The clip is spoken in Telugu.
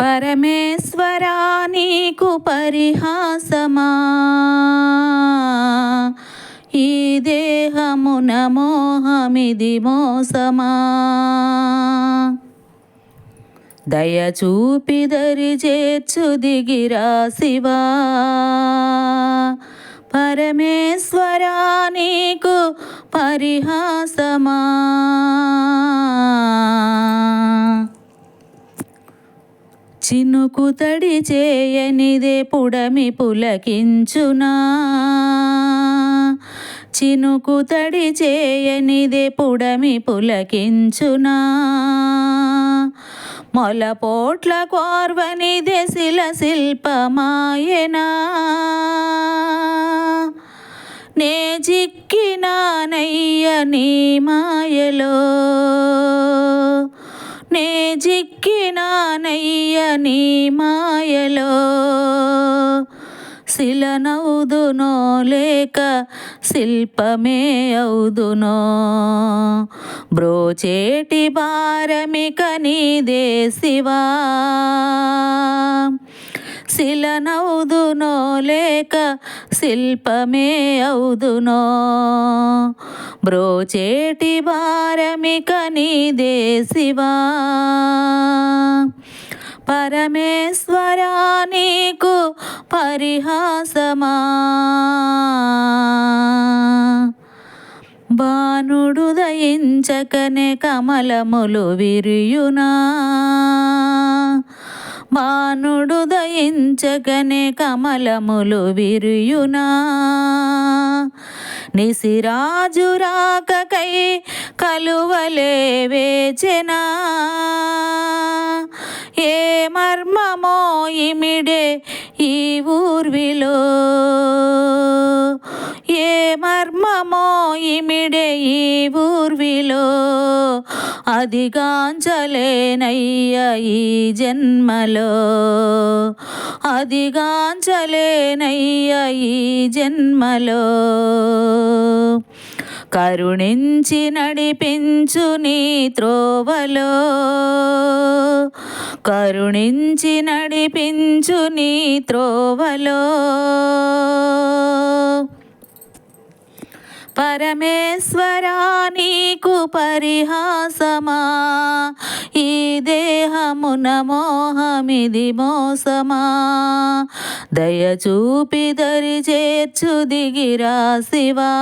పరమేశ్వరా నీకు పరిహాసమా? ఈ దేహమున మోహమిది మోసమా? దయ దరి చేర్చు దిగిరా శివా? పరమేశ్వరా నీకు పరిహాసమా? చినుకు తడి చేయనిదే పుడమి పులకించునా. చినుకు తడి చేయనిదే పుడమి పులకించునా. మొలపోట్ల కోర్వనిదే శిల శిల్పమాయనా. నే జిక్కినానయ్య నీ మాయలో. నే జిక్కినానయ్య నీ మాయలో. శిలనవుదునో లేక శిల్పమే అవుదునో బ్రోచేటి భారమిక నీదే శివా. శిలనవుదునో లేక శిల్పమే అవుదునో. బ్రోచేటి భారమిక నీదే శివా. పరమేశ్వరా నీకు పరిహాసమా. బాణుడు దయించకనే కమలములు విరియునా. మానుడు దయించగనే కమలములు విరియునా. నిసిరాజు రాకకై కలువలే వేచెనా. ఏ మర్మమో ఇమిడే ఈ ఊర్విలో ఇమిడే ఈ ఊర్విలో అదిగాంచలేనయ్య ఈ జన్మలో. అదిగాంచలేనయ్య ఈ జన్మలో. కరుణించి నడిపించు నీ త్రోవలో. కరుణించి నడిపించు నీ త్రోవలో. పరమేశ్వరా నీకు పరిహాసమా? ఈ దేహమున మోహమిది మోసమా? దయచూపి దరి చేర్చు దిగిరా శివా.